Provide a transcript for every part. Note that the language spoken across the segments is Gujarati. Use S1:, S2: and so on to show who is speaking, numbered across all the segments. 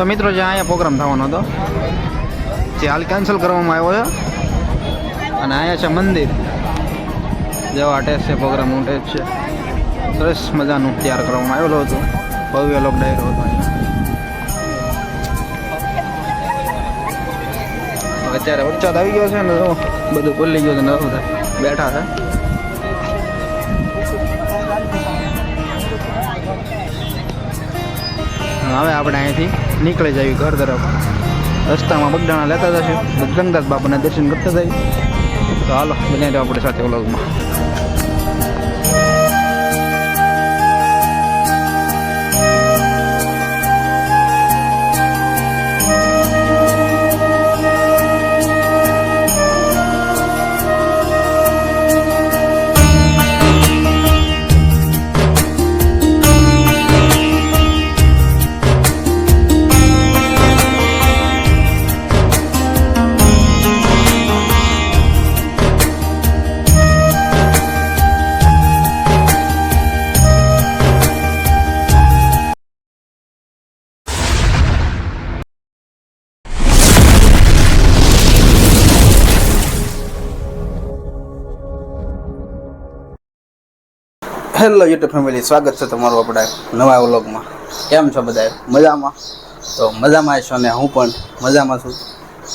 S1: તો મિત્રો, જે અહીંયા પ્રોગ્રામ થવાનો હતો, જે હાલ કેન્સલ કરવામાં આવ્યો છે. અને અહીંયા છે મંદિર. જેવા અટેચ છે પ્રોગ્રામનું અટેચ છે. સરસ મજાનું તૈયાર કરવામાં આવેલો હતો. ભવ્ય લોક ડાયરો હતો અત્યારે વરસાદ આવી ગયો છે ને બધું ખુલ્લી ગયું છે ને બેઠા છે. હવે આપણે અહીંથી નીકળી જઈએ ઘર તરફ. રસ્તામાં બગડાણા લેતા જશે. બજરંગદાસ બાપાના દર્શન કરતા જઈએ. તો હાલો બને આપણે સાથે વ્લોગમાં હેલો યુટ્યુબ ફેમિલી, સ્વાગત છે તમારું આપણા નવા વ્લોગમાં. કેમ છો બધા મજામાં? તો મજામાં છો ને હું પણ મજામાં છું.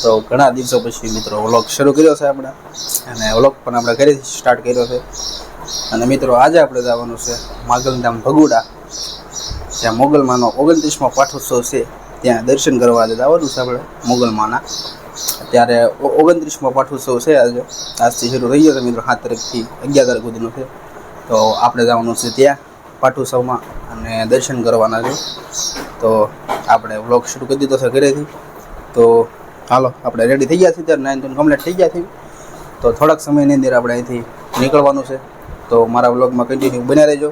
S1: તો ઘણા દિવસો પછી મિત્રો વ્લોગ શરૂ કર્યો છે આપણે. અને વ્લોગ પણ આપણે ઘરે સ્ટાર્ટ કર્યો છે. અને મિત્રો આજે આપણે જવાનું છે માગલધામ ભગુડા, જ્યાં મોગલમાનો ઓગણત્રીસમો પાઠોત્સવ છે. ત્યાં દર્શન કરવા જવાનું છે આપણે મોગલમાના. ત્યારે ઓગણત્રીસમો પાઠોત્સવ છે આજે. આજથી શરૂ થઈ ગયો છે મિત્રો, સાત તારીખથી અગિયાર તારીખ સુધીનો છે. તો આપણે જવાનું છે ત્યાં પાઠોત્સવમાં અને દર્શન કરવાના છે. તો આપણે વ્લોગ શરૂ કરી દીધો છે ઘરેથી. તો હાલો, આપણે રેડી થઈ ગયા છીએ ત્યારે નાઇન ધોન કમ્પ્લીટ થઈ ગયા છીએ તો થોડાક સમયની અંદર આપણે અહીંથી નીકળવાનું છે. તો મારા વ્લોગમાં કન્ટિન્યુ બન્યા રહેજો.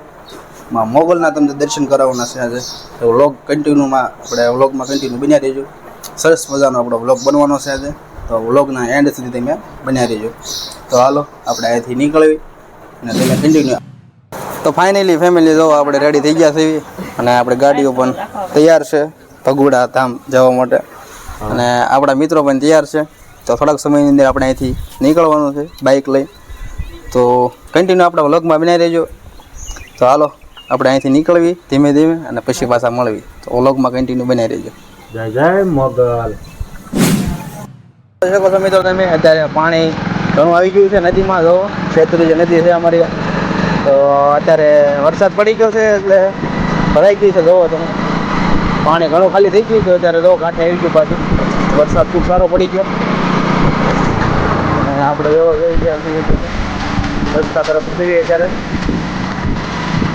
S1: માં મોગલના તમને દર્શન કરાવવાના છે આજે. તો વ્લોગ કન્ટિન્યુમાં આપણે વ્લોગમાં કન્ટિન્યુ બન્યા રહેજો. સરસ મજાનો આપણો વ્લોગ બનવાનો છે આજે. તો વ્લોગના એન્ડ સુધી તમે બન્યા રહેજો. તો હાલો, આપણે અહીંથી નીકળવી અને તમે કન્ટિન્યુ તો ફાઇનલી ફેમિલી જો આપણે રેડી થઈ ગયા છીએ અને આપણે ગાડીઓ પણ તૈયાર છે ભગુડા ધામ જવા માટે. અને આપણા મિત્રો પણ તૈયાર છે. તો થોડાક સમયની અંદર આપણે અહીંથી નીકળવાનું છે બાઇક લઈ. તો કન્ટિન્યુ આપણા વ્લોગમાં બનાવી રહેજો. તો હાલો આપણે અહીંથી નીકળવી ધીમે ધીમે અને પછી પાછા મળવી. તો વ્લોગમાં કન્ટિન્યુ બનાવી રહેજો.
S2: જય જય મોગલ.
S1: મિત્રો તમે અત્યારે પાણી ઘણું આવી ગયું છે, નદીમાં જો છેતરી જે નદી છે અમારી તો અત્યારે વરસાદ પડી ગયો છે એટલે ભરાઈ ગયું છે જોવો તમે. પાણી ઘણું ખાલી થઈ ગયું છે, અત્યારે જો કાંઠે આવી ગયું પાછું વરસાદ ખૂબ સારો પડી ગયો. આપણે એવો જોઈ ગયા રસ્તા તરફ જઈએ અત્યારે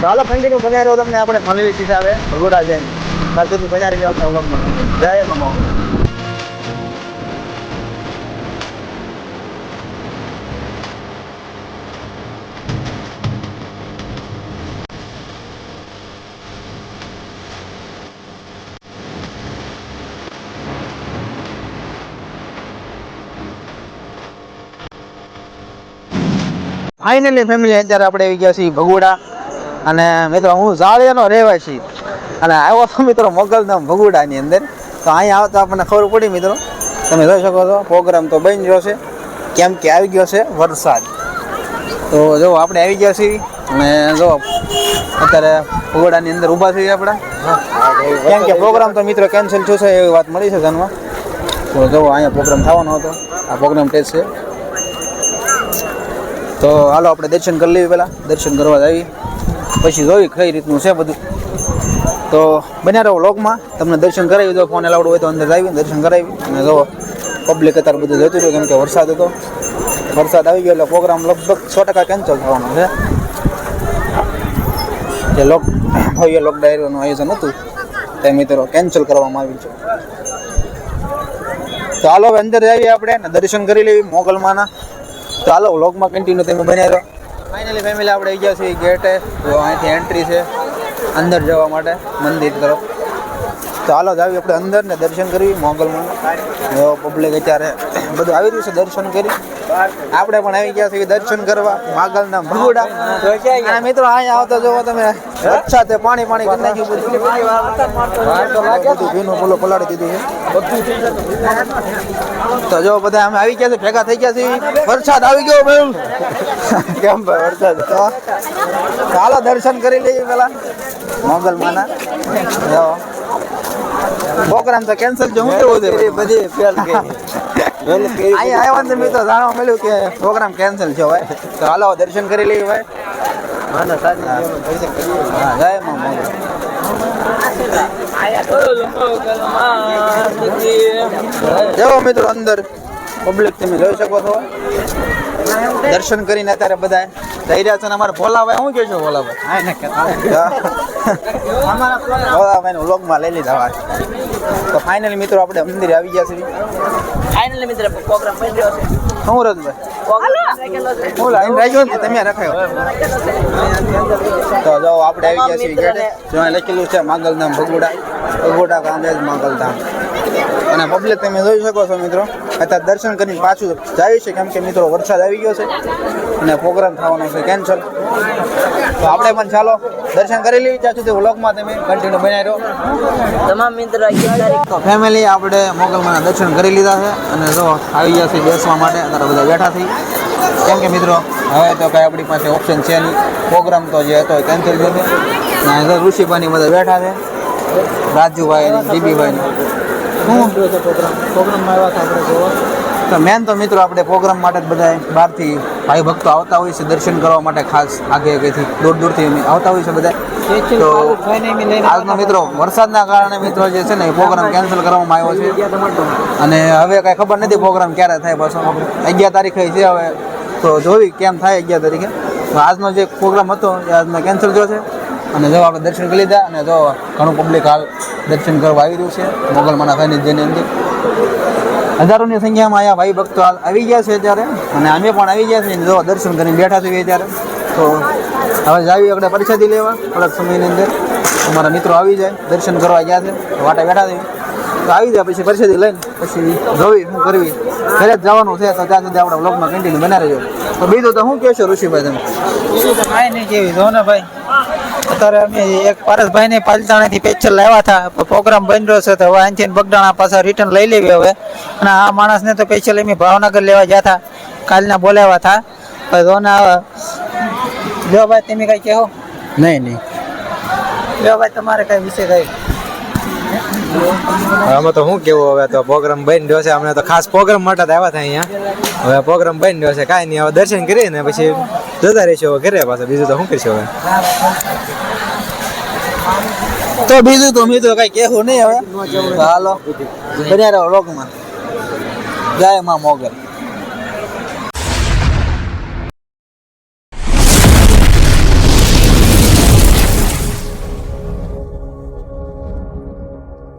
S1: ચાલો બનાવી રહ્યો તમને, આપણે મળવી આવે, ભગોડા જઈને સુધી બનાવી જાય જય મમો ફાઇનલી ફેમિલી અત્યારે આપણે આવી ગયા છીએ ભગુડા. અને મિત્રો, હું ઝાળિયાનો રહેવાસી. અને આવ્યો તો મિત્રો મોગલધામ ભગુડાની અંદર. તો અહીંયા આવતા આપણને ખબર પડી મિત્રો. તમે જોઈ શકો છો, પ્રોગ્રામ તો બની ગયો છે. કેમ કે આવી ગયો છે વરસાદ. તો જો આપણે આવી ગયા છીએ. અને જો અત્યારે ભગુડાની અંદર ઊભા થઈ આપણે. કેમ કે પ્રોગ્રામ તો મિત્રો કેન્સલ થયો છે, એવી વાત મળી છે જાણવા તો જો અહીંયા પ્રોગ્રામ થવાનો હતો. આ પ્રોગ્રામ ટેસ્ટ છે. તો હાલો આપણે દર્શન કરી લઈએ પહેલાં. દર્શન કરવા જઈએ. પછી જોઈ કઈ રીતનું છે બધું. તો બન્યા રહો લોકમાં તમને દર્શન કરાવી દો ફોન એલાવડ હોય તો અંદર આવી દર્શન કરાવી અને જો પબ્લિક અત્યારે બધું જતું રહ્યું, કેમ કે વરસાદ હતો. વરસાદ આવી ગયો એટલે પ્રોગ્રામ લગભગ સો ટકા કેન્સલ થવાનો છે. જે લોક ભવ્ય લોક ડાયરીનું આયોજન હતું, તે મિત્રો કેન્સલ કરવામાં આવ્યું છે. તો હવે અંદર જઈએ આપણે દર્શન કરી લેવી મોગલમાંના. તો હાલો વ્લોગમાં કન્ટિન્યુ તમે બન્યા રહો. ફાઇનલી ફેમિલી આપણે આવી ગયા છીએ ગેટે. તો અહીંથી એન્ટ્રી છે. અંદર જવા માટે મંદિર તરફ. તો હાલો જ આવી આપણે અંદર ને દર્શન કરી મોગલમાં. પબ્લિક અત્યારે બધું આવી રહ્યું છે દર્શન કરી. આપણે પણ આવી ગયા છીએ દર્શન કરવા, માગલના ભગુડા. મિત્રો, અહીંયા આવતા જોવો તમે અચ્છા તે પાણી પાણી કરી નાખ્યું બધું. ભીનું બોલો પલાળી દીધું તો જો બધા અમે આવી ગયા છે ભેગા થઈ ગયા છે વરસાદ આવી ગયો ભાઈ કેમ ભાઈ વરસાદ? ચાલો દર્શન કરી લઈએ પેલા મોગલમાના માના. પ્રોગ્રામ તો કેન્સલ જો હું કેવું છે? બધી અહીંયા આવ્યા ને મિત્રો જાણવા મળ્યું કે પ્રોગ્રામ કેન્સલ છે ભાઈ. તો હાલો દર્શન કરી લઈએ ભાઈ. જેવો મિત્રો અંદર પબ્લિક તમે જોઈ શકો છો. દર્શન કરીને અત્યારે બધા થઈ રહ્યા છે ને અમારે ભોલાભાઈ શું કહેશો ભોલાભાઈ? ભોલાભાઈ નું વ્લોગમાં લઈ લીધા હોય. તો ફાઇનલી મિત્રો આપણે મંદિરે આવી ગયા છીએ.
S3: ફાઇનલી મિત્ર પ્રોગ્રામ બની રહ્યો છે.
S1: હું રજભાઈ તમે રખાયો? આપણે આવી ગયા છીએ ગેટે. જો લખેલું છે માગલધામ ભગોડા ભગોડા કાંદેજ માગલધામ અને પબ્લિક તમે જોઈ શકો છો મિત્રો અત્યારે દર્શન કરીને પાછું જાય છે કેમ કે મિત્રો વરસાદ આવી ગયો છે અને પ્રોગ્રામ થવાનો છે કેન્સલ તો આપણે પણ ચાલો દર્શન કરી લઈએ ત્યાં સુધી વ્લોગમાં તમે કન્ટિન્યુ બનાવી રહ્યો
S3: તમામ મિત્રો
S1: ફેમિલી આપણે મોગલમાના દર્શન કરી લીધા છે અને જો આવી ગયા છે બેસવા માટે અત્યારે બધા બેઠા થઈ કેમ કે મિત્રો, હવે તો કાંઈ આપણી પાસે ઓપ્શન છે નહીં. પ્રોગ્રામ તો જે હતો કેન્સલ થયો ને અને ઋષિભાઈની બધા બેઠા છે. રાજુભાઈ જીબીભાઈ શું પ્રોગ્રામમાં આવ્યા હતા આપણે જોવા. તો મેન તો મિત્રો આપણે પ્રોગ્રામ માટે જ બધા બહારથી ભાઈ ભક્તો આવતા હોય છે દર્શન કરવા માટે ખાસ આગે આગેથી દૂર દૂરથી અમે આવતા હોય છે બધા તો આજનો મિત્રો વરસાદના કારણે મિત્રો જે છે ને પ્રોગ્રામ કેન્સલ કરવામાં આવ્યો છે. અને હવે કાંઈ ખબર નથી પ્રોગ્રામ ક્યારે થાય પાછો. અગિયાર તારીખે છે હવે. તો જોવી કેમ થાય અગિયાર તારીખે. તો આજનો જે પ્રોગ્રામ હતો એ આજનો કેન્સલ થયો છે. અને જો આપણે દર્શન કરી લીધા અને જો ઘણું પબ્લિક હાલ દર્શન કરવા આવી રહ્યું છે. મોગલમાના જેની અંદર. હજારોની સંખ્યામાં અહીંયા ભાઈ ભક્તો આવી ગયા છે અત્યારે. અને અમે પણ આવી ગયા છીએ જો દર્શન કરીને બેઠા છીએ અત્યારે. તો હવે જાવી આપણે પરિષદી લેવા, થોડાક સમયની અંદર. અમારા મિત્રો આવી જાય, દર્શન કરવા ગયા છે, વાટા બેઠા છે. તો આવી જાય પછી પરિષદી લઈને, પછી જોવી શું કરવી. ઘરે જ જવાનું છે, તો ત્યાં સુધી આપણે બ્લોગમાં કન્ટિન્યુ બના રહેજો. તો બીજું તો શું કહેશો ઋષિભાઈ તમે?
S4: બીજું કાંઈ નહીં, કેવી? જો ને ભાઈ. અત્યારે અમે એક પારસભાઈ ને પાલતાણાથી પેચર લાવ્યા હતા. પ્રોગ્રામ બન્યો છે તો હવે અહીંથી બગડાણા પાછા રિટર્ન લઈ લેવી હવે. અને આ માણસને તો પેચર અમે ભાવનગર લેવા ગયા હતા. કાલના બોલાવ્યા હતા. પણ જો ને હવે જો ભાઈ તમે કઈ કહો?
S1: નહીં નહીં.
S4: જો ભાઈ તમારે કઈ વિશે કઈ?
S2: અમે તો શું કેવું હવે તો પ્રોગ્રામ બની રહ્યો છે. અમને તો ખાસ પ્રોગ્રામ માટે જ આવ્યા હતા અહીંયા. હવે પ્રોગ્રામ બની રહ્યો છે. કાંઈ નહીં હવે દર્શન કરીએ ને પછી જતા રહીશું. હવે ઘરે પાછા. બીજું તો શું કરીશું હવે?
S1: તો બીજું તો મિત્રો કઈ કેવું નહીં હવે. હાલો. બન્યા રહો રોગમાં જાય માં મોગલ.